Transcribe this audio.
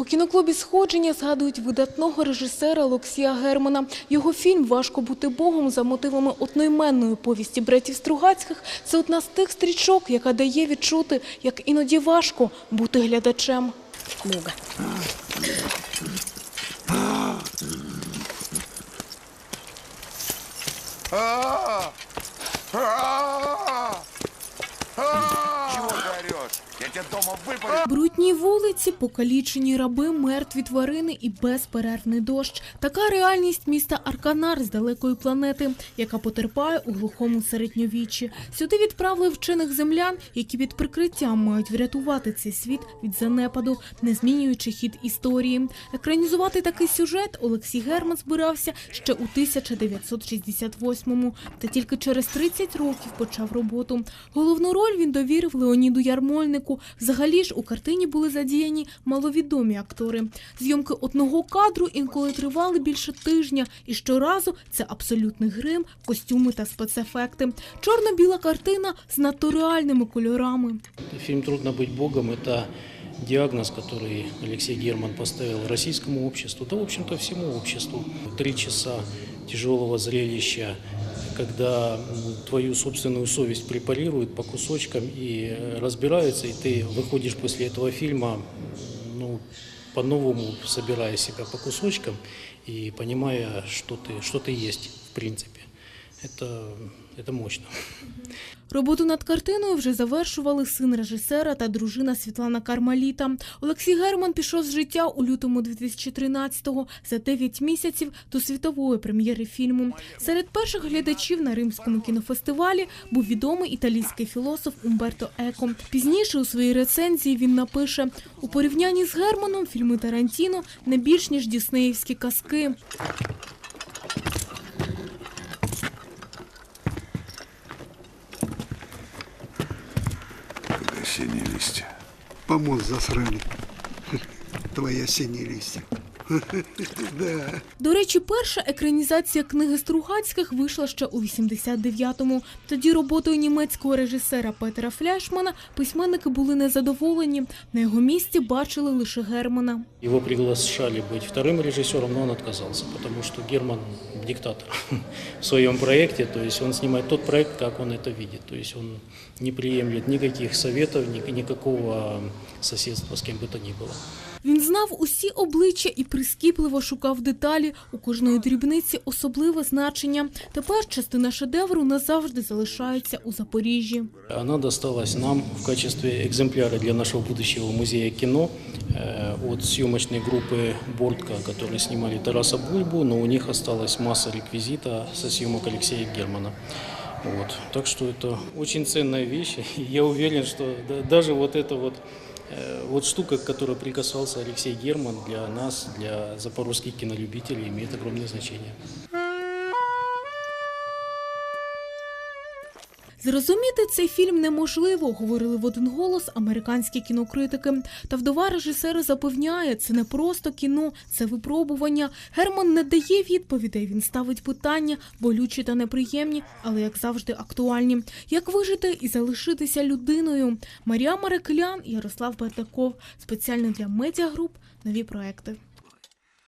У кіноклубі сходження згадують видатного режисера Олексія Германа. Його фільм Важко бути Богом за мотивами одноіменної повісті братів Стругацьких це одна з тих стрічок, яка дає відчути, як іноді важко бути глядачем. Муга. Чего ты орешь? Я тебя дома выпарю. Брудні вулиці, покалічені раби, мертві тварини і безперервний дощ. Така реальність міста Арканар з далекої планети, яка потерпає у глухому середньовіччі. Сюди відправили вчених землян, які під прикриттям мають врятувати цей світ від занепаду, не змінюючи хід історії. Екранізувати такий сюжет Олексій Герман збирався ще у 1968-му, та тільки через 30 років почав роботу. Головну роль він довірив Леоніду Ярмольнику Взагалі ж у картині були задіяні маловідомі актори. Зйомки одного кадру інколи тривали більше тижня, і щоразу це абсолютний грим, костюми та спецефекти. Чорно-біла картина з надто реальними кольорами. Фильм «Трудно быть Богом» – это диагноз, который Алексей Герман поставил российскому обществу, да, в общем-то, всему обществу. Три часа тяжелого зрелища, когда м, твою собственную совесть препарируют по кусочкам и э, разбираются, и ты выходишь после этого фильма, м, ну, по-новому собирая себя по кусочкам и понимая, что ты, что ты есть, в принципе. Это, это мощно. Роботу над картиною вже завершували син режисера та дружина Світлана Кармаліта. Олексій Герман пішов з життя у лютому 2013-го за 9 місяців до світової прем'єри фільму. Серед перших глядачів на римському кінофестивалі був відомий італійський філософ Умберто Еко. Пізніше у своїй рецензії він напише: у порівнянні з Германом фільми Тарантіно не більш ніж діснеївські казки. Синие листья. Помост засрали. Твои осенние листья. Да. До речі, перша екранізація книги Стругацьких вийшла ще у 89-му. Тоді роботою німецького режисера Петера Фляшмана письменники були незадоволені. На його місці бачили лише Германа. Его приглашали быть вторым режиссером, но он отказался, потому что Герман диктатор в своем проекте, то есть он снимает тот проект, как он это видит, то есть он не приемлет никаких советов, ни- никакого соседства с кем бы то ни было. Він знав усі обличчя і прискіпливо шукав деталі. У кожної дрібниці особливе значення. Тепер частина шедевру назавжди залишається у Запоріжжі. Она досталась нам в качестве экземпляра для нашего будущего музея кино э, от съемочной группы «Бортка», которые снимали Тараса Бульбу, но у них осталась масса реквизита со съемок Алексея Германа. Вот. Так что это очень ценная вещь. И Я уверен, что да- даже вот эта вот, э, вот штука, к которой прикасался Алексей Герман, для нас, для запорожских кинолюбителей имеет огромное значение. Зрозуміти цей фільм неможливо, говорили в один голос американські кінокритики. Та вдова режисера запевняє, це не просто кіно, це випробування. Герман не дає відповідей. Він ставить питання, болючі та неприємні, але як завжди актуальні. Як вижити і залишитися людиною? Марія Мареклян, Ярослав Бертаков. Спеціально для медіагруп нові проекти.